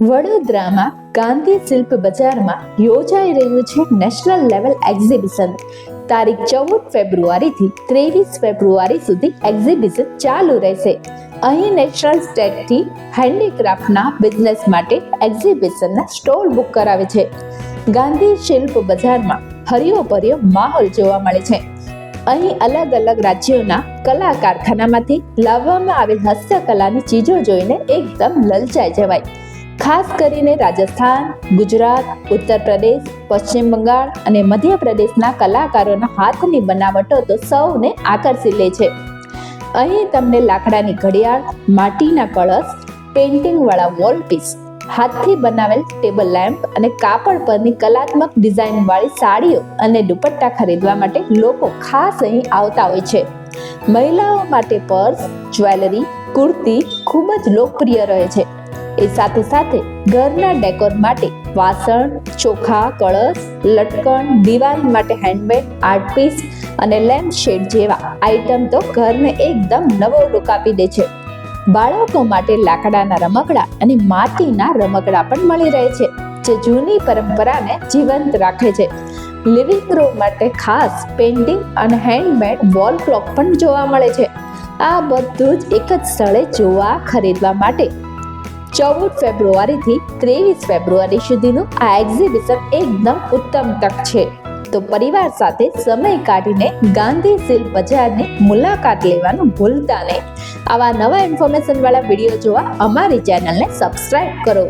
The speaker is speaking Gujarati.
વડોદરામાં ગાંધી શિલ્પ બજારમાં યોજાઈ રહ્યું છે નેશનલ લેવલ એક્ઝિબિશન. તારીખ ચૌદ ફેબ્રુઆરીથી ત્રેવીસ ફેબ્રુઆરી સુધી એક્ઝિબિશન ચાલુ રહેશે. અહીં નેશનલ સ્ટેટથી હેન્ડીક્રાફ્ટના બિઝનેસ માટે એક્ઝિબિશનના સ્ટોલ બુક કરાવે છે. ગાંધી શિલ્પ બજારમાં હરિયો ભર્યો માહોલ જોવા મળે છે. અહીં અલગ અલગ રાજ્યોના કલા કારખાનામાંથી લાવવામાં આવેલ હસ્તકલાની ચીજો જોઈને એકદમ લલચાઈ જવાય. ખાસ કરીને રાજસ્થાન, ગુજરાત ઉત્તર પ્રદેશ પશ્ચિમ બંગાળ અને મધ્ય પ્રદેશના કલાકારોના હાથની બનાવટો તો સૌને આકર્ષી લે છે. અહીં તમને લાકડાની ઘડિયાળ, માટીના કળશ પેઇન્ટિંગવાળા વોલપીસ હાથથી બનાવેલ ટેબલ લેમ્પ અને કાપડ પરની કલાત્મક ડિઝાઇનવાળી સાડીઓ અને દુપટ્ટા ખરીદવા માટે લોકો ખાસ અહીં આવતા હોય છે. મહિલાઓ માટે પર્સ જ્વેલરી કુર્તી ખૂબ જ લોકપ્રિય રહે છે. એ સાથે સાથે ઘરના ડેકોર માટે વાસણ, ચોખા, કળશ, લટકણ દિવાળી માટે હેન્ડમેડ આર્ટ પીસ અને લેમ્પ શેડ જેવા આઇટમ તો ઘરને એકદમ નવો લુક આપી દે છે. બાળકો માટે લાકડાના રમકડા અને માટીના રમકડા પણ મળી રહે છે, જે જૂની પરંપરાને જીવંત રાખે છે. લિવિંગ રૂમ માટે ખાસ પેઇન્ટિંગ અને હેન્ડમેડ વોલ ક્લોક પણ જોવા મળે છે. આ બધું જ એક જ સ્થળે જોવા ખરીદવા માટે ચૌદ ફેબ્રુઆરીથી ત્રેવીસ ફેબ્રુઆરી સુધીનું આ એક્ઝિબિશન એકદમ ઉત્તમ તક છે. તો પરિવાર સાથે સમય કાઢીને ગાંધી સિલ બજારની મુલાકાત લેવાનું ભૂલતા નહીં. આવા નવા ઇન્ફોર્મેશન વાળા વીડિયો જોવા અમારી ચેનલને સબસ્ક્રાઇબ કરો.